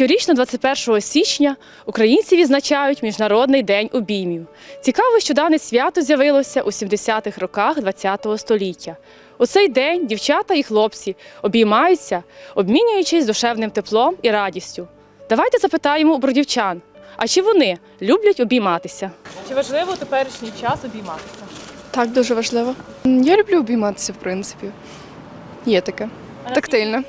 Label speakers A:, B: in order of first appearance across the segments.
A: Щорічно, 21 січня, українці відзначають Міжнародний день обіймів. Цікаво, що дане свято з'явилося у 70-х роках ХХ століття. У цей день дівчата і хлопці обіймаються, обмінюючись душевним теплом і радістю. Давайте запитаємо у бродівчан, а чи вони люблять обійматися? Чи важливо у теперішній час обійматися?
B: Так, дуже важливо. Я люблю обійматися, в принципі. Є таке. Тактильно.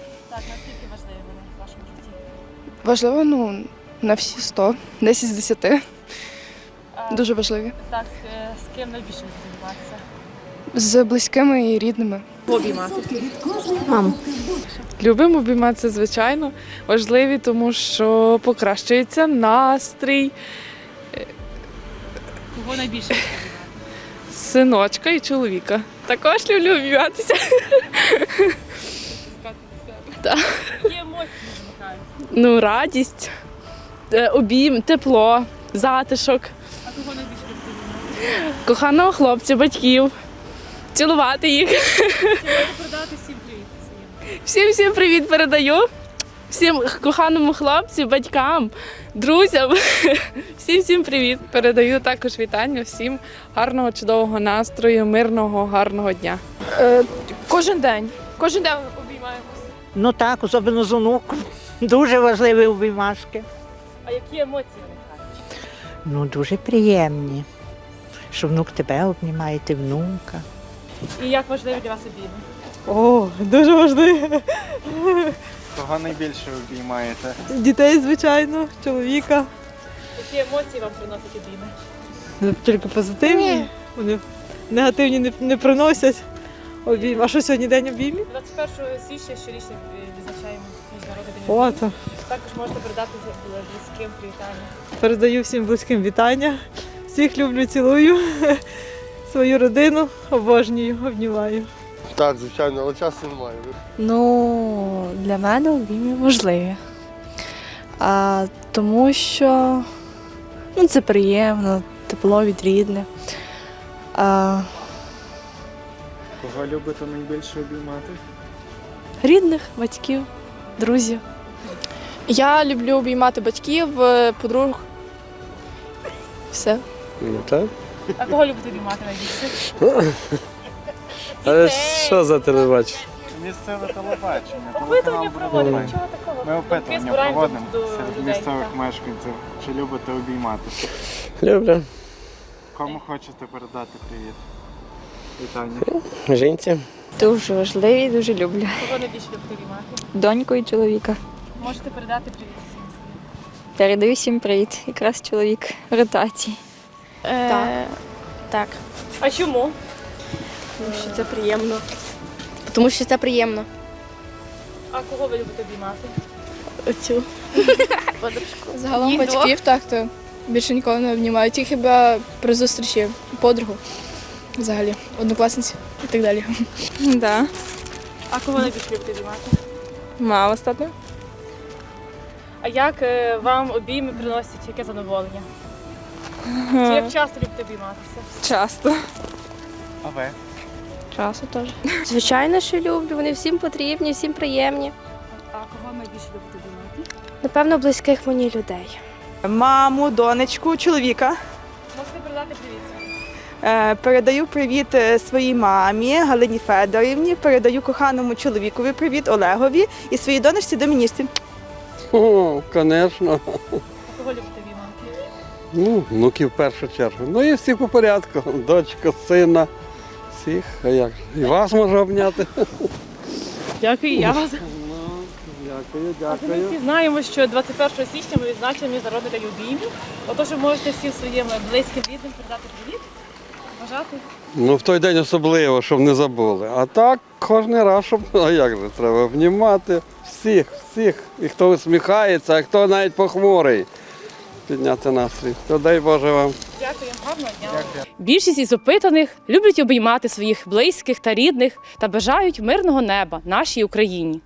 A: Важливо,
B: ну, на всі 100, 10 з 10. Дуже важливі.
A: Так, з, ким найбільше обійматися?
B: З близькими і рідними.
A: Обіймати.
C: Любимо обійматися, звичайно. Важливі, тому що покращується настрій
A: Кого найбільше?
C: синочка і чоловіка. Також люблю обійматися. Ну, радість, е, обійм, тепло, затишок,
A: А кого найбільше любите?
C: коханого хлопця, батьків, цілувати їх.
A: Передати всім привіт?
C: Всім всім привіт передаю. Всім коханому хлопцю, батькам, друзям. Всім всім привіт. Передаю також вітання всім гарного, чудового настрою, мирного, гарного дня.
B: Кожен день. Кожен день обіймаємося.
D: Ну так, особливо з онуком. Дуже важливі обіймашки.
A: А які емоції виникають?
D: Ну, дуже приємні. Що внук тебе обнімає, ти внука.
A: І як важливі для вас обійми?
C: О, дуже важливо.
E: Кого найбільше обіймаєте?
C: Дітей, звичайно, чоловіка.
A: Які емоції вам приносять обійми?
C: Тільки позитивні. Вони негативні не, не приносять. Обійм. А що сьогодні день обіймів?
A: 21 січня щорічно е, відзначаємо міжнародний день
C: О, то
A: Також можете передати близьким привітання.
C: передаю всім близьким вітання. Всіх люблю, цілую. Свою родину обожнюю, обнімаю.
F: Так, звичайно, але часу немає.
G: Ну, для мене обійми важливі. А, тому що ну, це приємно, тепло від рідних. А,
E: Кого любите найбільше обіймати?
G: рідних, батьків, друзів.
B: Я люблю обіймати батьків, е, подруг. Все.
F: Ну так.
A: А кого любите обіймати найбільше?
F: Але що за телебачення?
E: Місцеве телебачення.
A: Опитування проводимо, нічого такого.
E: Ми опитування проводимо серед місцевих мешканців. Чи любите обійматися?
F: Люблю.
E: Кому хочете передати привіт? Вітання.
F: Жінці.
H: Дуже важливі, дуже люблю.
A: Кого найбільше любите обіймати?
H: Доньку і чоловіка.
A: Можете передати привіт всім.
H: Передаю всім привіт. Якраз чоловік в ротації.
B: Так.
I: Так,
A: А чому?
I: тому що це приємно. Тому що це приємно.
A: А кого ви любите обіймати?
I: Оцю подружку.
B: Загалом батьків так, то більше ніколи не обнімаю. Тільки хіба при зустрічі подругу. Взагалі, однокласниці і так далі.
H: Да.
A: А кого найбільше любите обіймати?
H: Мама статна.
A: А як е, вам обійми приносять яке задоволення? Чи як часто любите обійматися?
H: Часто.
E: А ви?
H: Часу теж.
I: Звичайно, що люблю. Вони всім потрібні, всім приємні.
A: А кого найбільше любите обіймати?
I: Напевно, близьких мені людей.
J: Маму, донечку, чоловіка.
A: Можете передати привіт
J: Передаю привіт е, своїй мамі Галині Федорівні, передаю коханому чоловікові привіт Олегові і своїй донечці Домінічці.
F: О, звісно.
A: Кого любите обіймати?
F: Ну, внуків в першу чергу. Ну і всі по порядку. Дочка, сина, всіх. А як? І вас можу обняти.
A: Дякую, я вас.
F: Ну, дякую,
A: А ми всі знаємо, що 21 січня ми відзначимо Міжнародний день обіймів. Отож, ви можете всім своїм близьким рідним передати привіт, бажати.
F: Ну, в той день особливо, щоб не забули. А так, кожен раз, щоб. А як же, треба обнімати всіх, всіх. І хто усміхається, а хто навіть похмурий. Підняти настрій. То дай Боже вам.
A: Дякую, гарного дня. Більшість із опитаних люблять обіймати своїх близьких та рідних та бажають мирного неба нашій Україні.